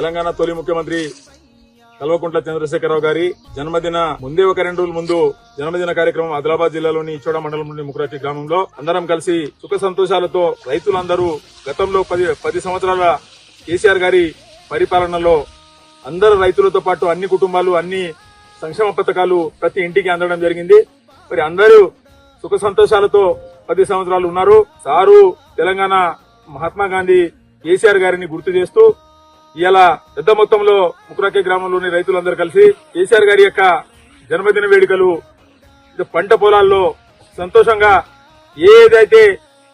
తెలంగాణ తొలి ముఖ్యమంత్రి కల్వకుంట్ల చంద్రశేఖరరావు గారి జన్మదిన ముందే ఒక రెండు రోజుల ముందు జన్మదిన కార్యక్రమం ఆదిలాబాద్ జిల్లాలోని చోడ మండలంలోని ముకురాటి గ్రామంలో అందరం కలిసి సుఖ సంతోషాలతో రైతులందరూ గతంలో పది పది సంవత్సరాల కేసీఆర్ గారి పరిపాలనలో అందరు రైతులతో పాటు అన్ని కుటుంబాలు అన్ని సంక్షేమ పథకాలు ప్రతి ఇంటికి అందడం జరిగింది. మరి అందరూ సుఖ సంతోషాలతో పది సంవత్సరాలు ఉన్నారు. సారు తెలంగాణ మహాత్మా గాంధీ కేసీఆర్ గారిని గుర్తు చేస్తూ ఇలా పెద్ద మొత్తంలో ముకురాకే గ్రామంలోని రైతులందరూ కలిసి కేసీఆర్ గారి యొక్క జన్మదిన వేడుకలు పంట పొలాల్లో సంతోషంగా ఏదైతే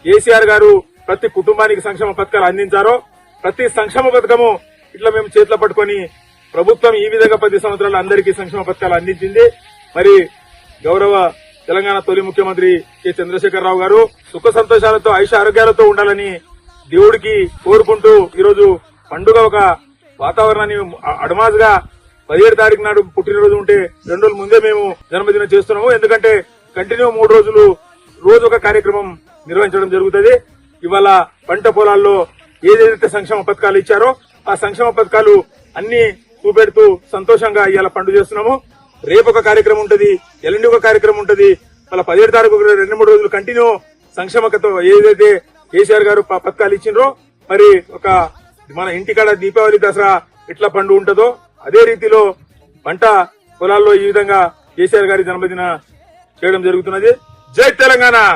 కేసీఆర్ గారు ప్రతి కుటుంబానికి సంక్షేమ పథకాలు అందించారో ప్రతి సంక్షేమ పథకము ఇట్లా మేము చేతిలో పట్టుకొని ప్రభుత్వం ఈ విధంగా పది సంవత్సరాలు అందరికీ సంక్షేమ పథకాలు అందించింది. మరి గౌరవ తెలంగాణ తొలి ముఖ్యమంత్రి కె. చంద్రశేఖరరావు గారు సుఖ సంతోషాలతో ఐష ఆరోగ్యాలతో ఉండాలని దేవుడికి కోరుకుంటూ ఈరోజు పండుగ ఒక వాతావరణాన్ని అడమాజ్గా పదిహేడు తారీఖు నాడు పుట్టినరోజు ఉంటే రెండు రోజుల ముందే మేము జన్మదినం చేస్తున్నాము. ఎందుకంటే కంటిన్యూ మూడు రోజులు రోజు ఒక కార్యక్రమం నిర్వహించడం జరుగుతుంది. ఇవాళ పంట పొలాల్లో ఏదైతే సంక్షేమ పథకాలు ఇచ్చారో ఆ సంక్షేమ పథకాలు అన్ని చూపెడుతూ సంతోషంగా ఇవాళ పండుగ చేస్తున్నాము. రేపు ఒక కార్యక్రమం ఉంటుంది ఎల్లుండి ఒక కార్యక్రమం ఉంటుంది. మళ్ళీ పదిహేడు తారీఖు రెండు మూడు రోజులు కంటిన్యూ సంక్షేమకతో ఏదైతే కేసీఆర్ గారు ప- పథకాలు ఇచ్చిండ్రో మరి ఒక మన ఇంటికాడ దీపావళి దసరా ఎట్లా పండు ఉంటుందో అదే రీతిలో పంట పొలాల్లో ఈ విధంగా కేసీఆర్ గారి జన్మదిన చేయడం జరుగుతున్నది. జై తెలంగాణ!